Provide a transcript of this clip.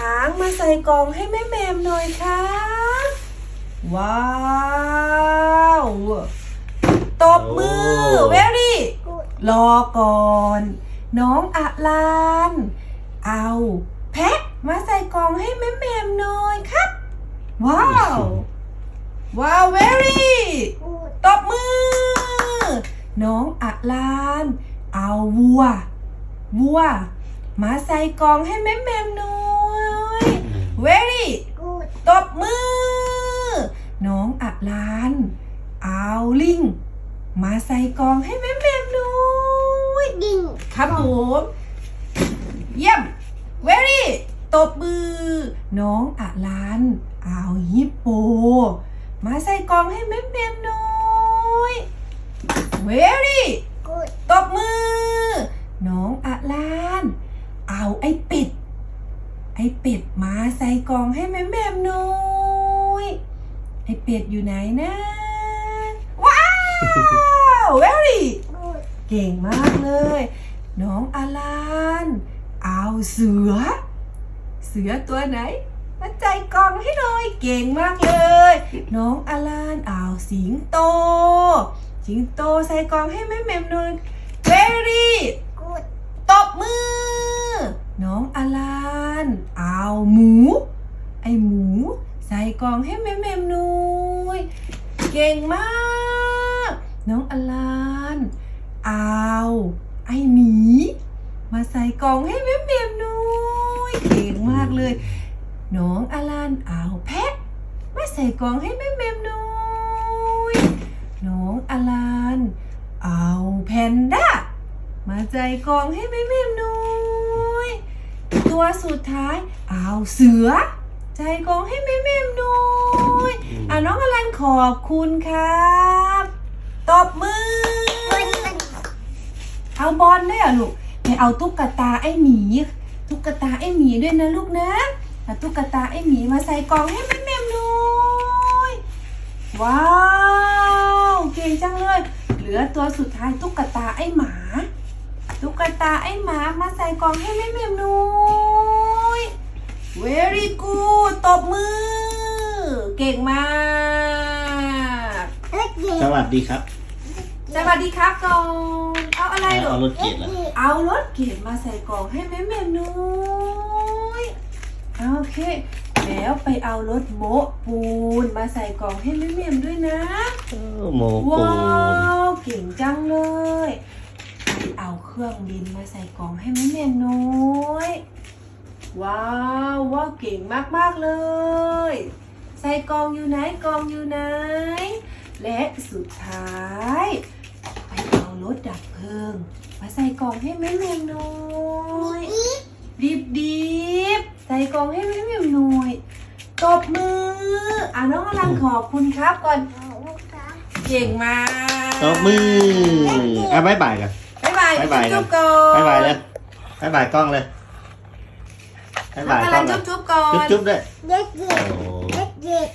ช้างมาใส่กล่องให้แม่แมมหน่อยครับว้าวตบมือเวรี่รอก่อน น้องอะลานเอาแพะมาใส่กล่องให้แม่แมมหน่อยครับ ว้าว ว้าวเวรี่ตบมือ น้องอะลานเอาวัว วัว มาใส่กล่องให้แม่แมมหน่อย เวรี่ตบมือ น้องอะลาน เอาลิง มาใส่กล่องให้แม่แมมหน่อยครับผมเยี่ยมเวรี่ตบมือ น้องอะลันเอาฮิปโป มาใส่กล่องให้แม่แมมหน่อยเวรี่ตบมือ น้องอะลันเอาไอ้เป็ด ไอ้เป็ดมาใส่กล่องให้แม่แมมหน่อยไอ้เป็ดอยู่ไหนนะ ว้าวเวรี่เก่งมากเลย น้องอาลานเอาเสือ เสือตัวไหนมาใจกล่องให้หน่อยเก่งมากเลย น้องอาลานเอาสิงโต สิงโตใส่กล่องให้แม่แหม่มหน่อยเวรี่ตบมือ น้องอาลาน เอาหมู ไอหมู ใส่กล่องให้แม่แม่มหน่ยเก่งมาก น้องอลานเอาไอหมี มาใส่กล่องให้แม่เมียมหน่ยเก่งมากเลย น้องอลานเอาแพะ มาใส่กล่องให้แม่เมียมหน่ยน้องอลานเอาแพนด้ามาใส่กล่องให้แม่เมียมหน่ย ตัวสุดท้ายเอาเสือ ใจกล่องให้แม่เมียมหน่อยอะน้องอาลานขอบคุณครับตบมือ เอาบอลด้วยเหรอลูกไปเอาตุ๊กตาไอ้หมีตุ๊กตาไอ้หมีด้วยนะลูกนะเอาตุ๊กตาไอ้หมีมาใส่กล่องให้แม่แม่หน่อยว้าวเก่งจังเลย เหลือตัวสุดท้ายตุ๊กตาไอ้หมาตุ๊กตาไอ้หมามาใส่กล่องให้แม่แม่หน่อย very good ตบมือ เก่งมาก สวัสดีครับสวัสดีครับก่อนเอาอะไรลูเอากรถเกียรติแล้วเอารถเข็นมาใส่กล่องให้แม่แม่น้อยโอเค แล้วไปเอารถโบะปูนมาใส่กล่องให้แม่แม่ด้วยนะโมกูว้าวเก่งจังเลยไปเอาเครื่องบินมาใส่กล่องให้แม่แม่น้อย ว้าวว้าวเก่งมากๆเลย ใส่กล่องอยู่ไหนกล่องอยู่ไหน และสุดท้ายไปเอารถดับเพลิงมาใส่กล่องให้แม่แม่น้อยดิบดิบใส่กล่องให้แม่แม่น้อยตบมืออะน้องอลันขอบคุณครับก่อนเก่งมากตบมืออะบายบายกันบ๊ายบายบ๊ายบายจุ๊บๆก่อนบายบายเลยบายบายกล้องเลย บายน้อบางยอกล้ลัอนงเลยจุ๊บๆก่อน จุ๊บจุ๊บด้วย เด็กเด็กโอ้เด็กเด็ก